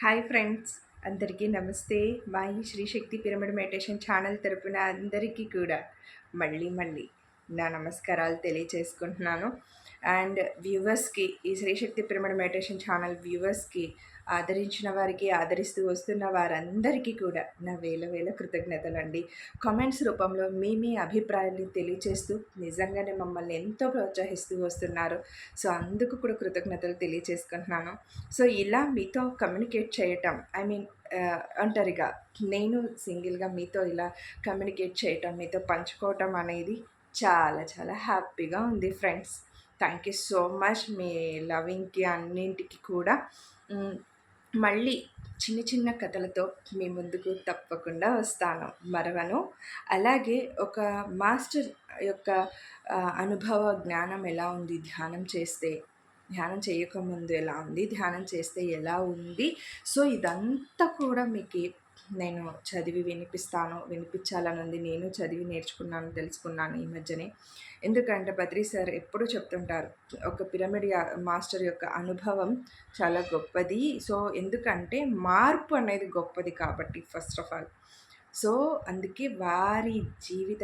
Hi friends అందరికీ నమస్తే. మా ఈ శ్రీశక్తి పిరమిడ్ మెడిటేషన్ ఛానల్ తరపున అందరికీ కూడా మళ్ళీ మళ్ళీ నా నమస్కారాలు తెలియచేసుకుంటున్నాను. అండ్ వ్యూవర్స్కి ఈ శ్రీశక్తి పిరమిడ్ మెడిటేషన్ ఛానల్ వ్యూవర్స్కి ఆదరించిన వారికి ఆదరిస్తూ వస్తున్న వారందరికీ కూడా నా వేల వేల కృతజ్ఞతలు అండి కామెంట్స్ రూపంలో మీ మీ అభిప్రాయాన్ని తెలియచేస్తూ నిజంగానే మమ్మల్ని ఎంతో ప్రోత్సహిస్తూ వస్తున్నారు. సో అందుకు కూడా కృతజ్ఞతలు తెలియచేసుకుంటున్నాను. సో ఇలా మీతో కమ్యూనికేట్ చేయటం ఐ మీన్ అంటారుగా నేను సింగిల్గా మీతో ఇలా కమ్యూనికేట్ చేయటం మీతో పంచుకోవటం అనేది చాలా చాలా హ్యాపీగా ఉంది friends. Thank you so much. మీ లవింగ్కి అన్నింటికి కూడా మళ్ళీ చిన్న చిన్న కథలతో మీ ముందుకు తప్పకుండా వస్తాను మరవను. అలాగే ఒక మాస్టర్ యొక్క అనుభవ జ్ఞానం ఎలా ఉంది? ధ్యానం చేస్తే ధ్యానం చేయకముందు ఎలా ఉంది? ధ్యానం చేస్తే ఎలా ఉంది? సో ఇదంతా కూడా మీకు నేను చదివి వినిపిస్తాను వినిపించాలని ఉంది నేను చదివి నేర్చుకున్నాను తెలుసుకున్నాను ఈ మధ్యనే. ఎందుకంటే బద్రీ సార్ ఎప్పుడూ చెప్తుంటారు ఒక పిరమిడ్ మాస్టర్ యొక్క అనుభవం చాలా గొప్పది. సో ఎందుకంటే మార్పు అనేది గొప్పది కాబట్టి ఫస్ట్ ఆఫ్ ఆల్. సో అందుకే వారి జీవిత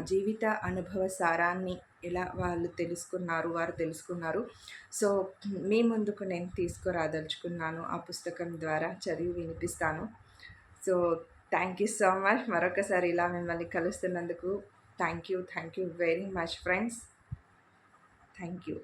జీవిత అనుభవ సారాన్ని ఎలా వాళ్ళు తెలుసుకున్నారు వారు తెలుసుకున్నారు. సో మీ ముందుకు నేను తీసుకురాదలుచుకున్నాను ఆ పుస్తకం ద్వారా చదివి వినిపిస్తాను. So thank you so much. మరొకసారి ఇలా మిమ్మల్ని కలుస్తున్నందుకు thank you thank you very much friends. Thank you.